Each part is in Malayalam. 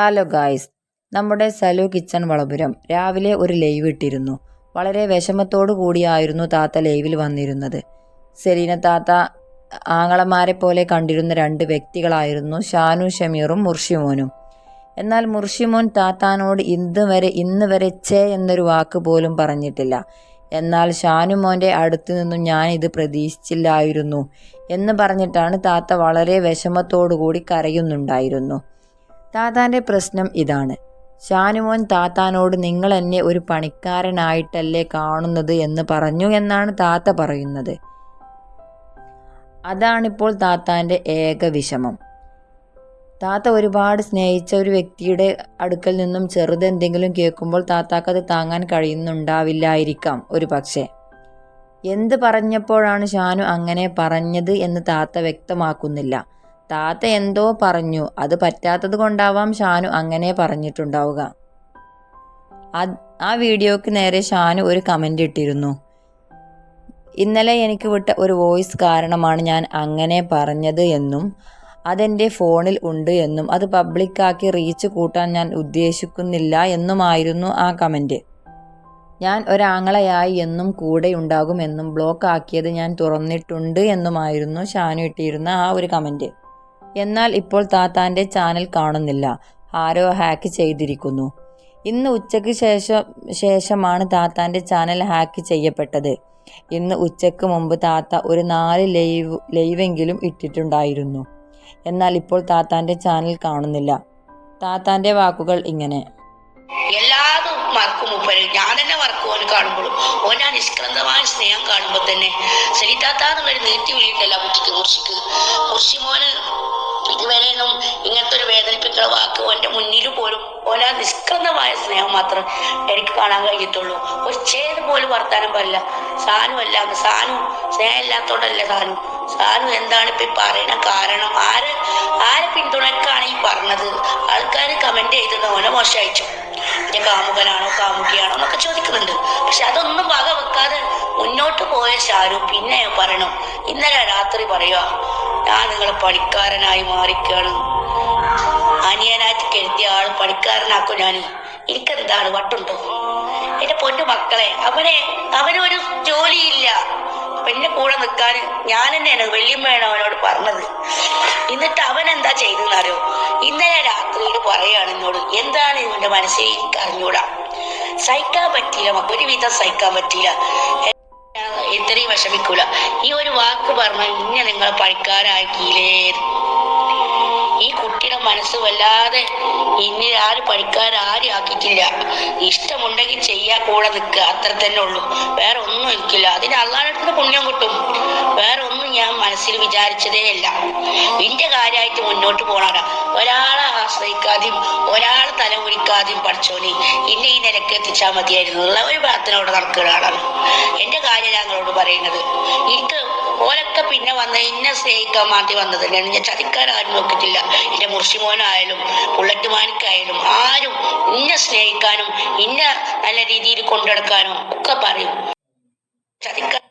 ഹലോ ഗായ്സ് നമ്മുടെ സലു കിച്ചൺ വളപുരം രാവിലെ ഒരു ലൈവ് ഇട്ടിരുന്നു. വളരെ വിഷമത്തോടു കൂടിയായിരുന്നു താത്ത ലൈവിൽ വന്നിരുന്നത്. സെലീന താത്ത ആങ്ങളമാരെ പോലെ കണ്ടിരുന്ന രണ്ട് വ്യക്തികളായിരുന്നു ഷാനു ഷമീറും മുർഷിമോനും. എന്നാൽ മുർഷിമോൻ താത്താനോട് ഇന്ന് വരെ ഇന്ന് വരെ ചേ എന്നൊരു വാക്ക് പോലും പറഞ്ഞിട്ടില്ല. എന്നാൽ ഷാനുമോന്റെ അടുത്തു നിന്നും ഞാൻ ഇത് പ്രതീക്ഷിച്ചില്ലായിരുന്നു എന്ന് പറഞ്ഞിട്ടാണ് താത്ത വളരെ വിഷമത്തോടു കൂടി കരയുന്നുണ്ടായിരുന്നു. താത്താന്റെ പ്രശ്നം ഇതാണ്. ഷാനുമോൻ താത്താനോട് നിങ്ങൾ എന്നെ ഒരു പണിക്കാരനായിട്ടല്ലേ കാണുന്നത് എന്ന് പറഞ്ഞു എന്നാണ് താത്ത പറയുന്നത്. അതാണിപ്പോൾ താത്താന്റെ ഏക വിഷമം. താത്ത ഒരുപാട് സ്നേഹിച്ച ഒരു വ്യക്തിയുടെ അടുക്കൽ നിന്നും ചെറുതെന്തെങ്കിലും കേൾക്കുമ്പോൾ താത്താക്ക് അത് താങ്ങാൻ കഴിയുന്നുണ്ടാവില്ലായിരിക്കാം ഒരു പക്ഷേ. എന്ത് പറഞ്ഞപ്പോഴാണ് ഷാനു അങ്ങനെ പറഞ്ഞത് എന്ന് താത്ത വ്യക്തമാക്കുന്നില്ല. താത്ത എന്തോ പറഞ്ഞു. അത് പറ്റാത്തത് കൊണ്ടാവാം ഷാനു അങ്ങനെ പറഞ്ഞിട്ടുണ്ടാവുക. ആ വീഡിയോക്ക് നേരെ ഷാനു ഒരു കമന്റ് ഇട്ടിരുന്നു. ഇന്നലെ എനിക്ക് വിട്ട ഒരു വോയിസ് കാരണമാണ് ഞാൻ അങ്ങനെ പറഞ്ഞത് എന്നും അതെന്റെ ഫോണിൽ ഉണ്ട് എന്നും അത് പബ്ലിക്കാക്കി റീച്ച് കൂട്ടാൻ ഞാൻ ഉദ്ദേശിക്കുന്നില്ല എന്നുമായിരുന്നു ആ കമന്റ് ഞാൻ ഒരാങ്ങളയായി എന്നും കൂടെ ഉണ്ടാകുമെന്നും ബ്ലോക്ക് ആക്കിയത് ഞാൻ തുറന്നിട്ടുണ്ട് എന്നുമായിരുന്നു ഷാനു ഇട്ടിരുന്ന ആ ഒരു കമന്റ് എന്നാൽ ഇപ്പോൾ താത്താന്റെ ചാനൽ കാണുന്നില്ല. ആരോ ഹാക്ക് ചെയ്തിരിക്കുന്നു. ഇന്ന് ഉച്ചയ്ക്ക് ശേഷം ശേഷമാണ് താത്താന്റെ ചാനൽ ഹാക്ക് ചെയ്യപ്പെട്ടത്. ഇന്ന് ഉച്ചയ്ക്ക് മുമ്പ് താത്ത ഒരു നാല് ലൈവ് ലൈവെങ്കിലും ഇട്ടിട്ടുണ്ടായിരുന്നു. എന്നാൽ ഇപ്പോൾ താത്താന്റെ ചാനൽ കാണുന്നില്ല. താത്താന്റെ വാക്കുകൾ ഇങ്ങനെ. എല്ലാതും ഞാൻ തന്നെ മറക്കും ഓന് കാണുമ്പോഴും. ഓൻ ആ സ്നേഹം കാണുമ്പോൾ തന്നെ. സരിതാത്താന്നുള്ളൊരു നീട്ടി വിളിയിട്ടല്ല കുട്ടിക്ക് മുർഷിക്ക്. മുർഷി മോന് ഇതുവരെയൊന്നും ഇങ്ങനത്തെ ഒരു വേദനിപ്പിക്കുന്ന വാക്ക് എന്റെ മുന്നിൽ പോലും ഓല ആ നിഷ്കളങ്കമായ സ്നേഹം മാത്രം എനിക്ക് കാണാൻ കഴിയത്തുള്ളൂ ഒരു ചേര് പോലും വർത്താനം പറയില്ല. സാനു അല്ല സാനു സ്നേഹം ഇല്ലാത്തോണ്ടല്ല സാനു. സാനു എന്താണ് ഇപ്പൊ പറയുന്ന കാരണം? ആര് ആരെ പിന്തുണക്കാണ് ഈ പറഞ്ഞത്? ആൾക്കാർ കമന്റ് ചെയ്തത് ഓനെ മോശം എന്റെ കാമുകനാണോ കാമുകിയാണോ എന്നൊക്കെ ചോദിക്കുന്നുണ്ട്. പക്ഷെ അതൊന്നും ഷാരു പിന്നെ പറയണം. ഇന്നലെ രാത്രി പറയുക ഞാൻ നിങ്ങളെ പണിക്കാരനായി മാറിക്കാണ്. അനിയനായിട്ട് കരുതിയ ആൾ പണിക്കാരനാക്കും ഞാൻ എനിക്കെന്താണ് വട്ടുണ്ടോ? എന്റെ പൊന്നു മക്കളെ അവനെ അവനൊരു ജോലിയില്ല. പിന്നെ കൂടെ നിൽക്കാൻ ഞാൻ തന്നെയാണ് വല്യമ്മയാണ് അവനോട് പറഞ്ഞത്. എന്നിട്ട് അവൻ എന്താ ചെയ്തെന്നറിയോ ഇന്നലെ രാത്രിയിൽ പറയാണ് എന്നോട് എന്താണ് ഇവന്റെ മനസ്സിൽ അറിഞ്ഞൂടാ സഹിക്കാൻ പറ്റിയില്ല ഒരുവിധം സഹിക്കാൻ പറ്റിയില്ല. ഇത്രയും വിഷമിക്കൂല. ഈ ഒരു വാക്ക് പറഞ്ഞ ഇന്നെ നിങ്ങൾ പഴിക്കാരാക്കിയില്ലേ ഈ കുട്ടിയുടെ മനസ്സ് വല്ലാതെ ഇനി ആര് പണിക്കാരും ആക്കിയിട്ടില്ല. ഇഷ്ടമുണ്ടെങ്കിൽ ചെയ്യാ കൂടെ നിൽക്കുക അത്ര തന്നെ ഉള്ളൂ. വേറെ ഒന്നും എനിക്കില്ല. അതിന് അള്ളാഹടുത്ത് പുണ്യം കിട്ടും. വേറെ ഒന്നും ഞാൻ മനസ്സിൽ വിചാരിച്ചതേ അല്ല എന്റെ കാര്യമായിട്ട് മുന്നോട്ട് പോണാണ് ഒരാളെ ആശ്രയിക്കാതെയും ഒരാളെ തല ഉരിക്കാതെയും പഠിച്ചോനെ. ഇന്നെ ഈ നിലയ്ക്ക് എത്തിച്ചാൽ മതിയായിരുന്നു. ഉള്ള ഒരു നടക്കുന്ന ആളാണ് എന്റെ കാര്യം ഞങ്ങളോട് പറയുന്നത്. എനിക്ക് ഓലൊക്കെ പിന്നെ വന്ന എന്നെ സ്നേഹിക്കാൻ മാറ്റി വന്നത് തന്നെയാണ് ഞാൻ ചതിക്കാരും നോക്കിയിട്ടില്ല. എന്റെ മുർഷിമോനായാലും ബുള്ളറ്റ് മാനിക്കായാലും ആരും ഇന്നെ സ്നേഹിക്കാനും ഇന്ന നല്ല രീതിയിൽ കൊണ്ടുനടക്കാനും ഒക്കെ പറയും. ചതിക്കാൻ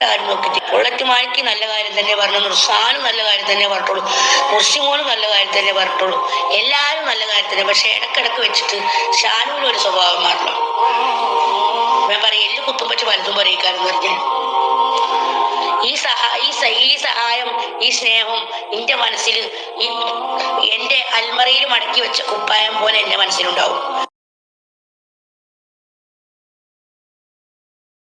ആരും നോക്കിയിട്ടില്ല. ബുള്ളറ്റ് നല്ല കാര്യം തന്നെ പറഞ്ഞു സാനും നല്ല കാര്യം തന്നെ പറഞ്ഞിട്ടുള്ളൂ മുർഷിമോനും നല്ല കാര്യം തന്നെ പറഞ്ഞിട്ടുള്ളൂ എല്ലാവരും നല്ല കാര്യം തന്നെ പക്ഷെ ഇടക്കിടക്ക് വെച്ചിട്ട് ഷാനുവിനൊരു സ്വഭാവം മാറണം ഞാൻ പറയും എല്ല് കുത്തും പറ്റി വലുതും പറയിക്കാരെന്ന് പറഞ്ഞു. ഈ സഹാ ഈ ഈ സഹായം ഈ സ്നേഹം എന്റെ മനസ്സിൽ എന്റെ അൽമറയിൽ മടക്കി വെച്ച കുപ്പായം പോലെ എന്റെ മനസ്സിലുണ്ടാവും.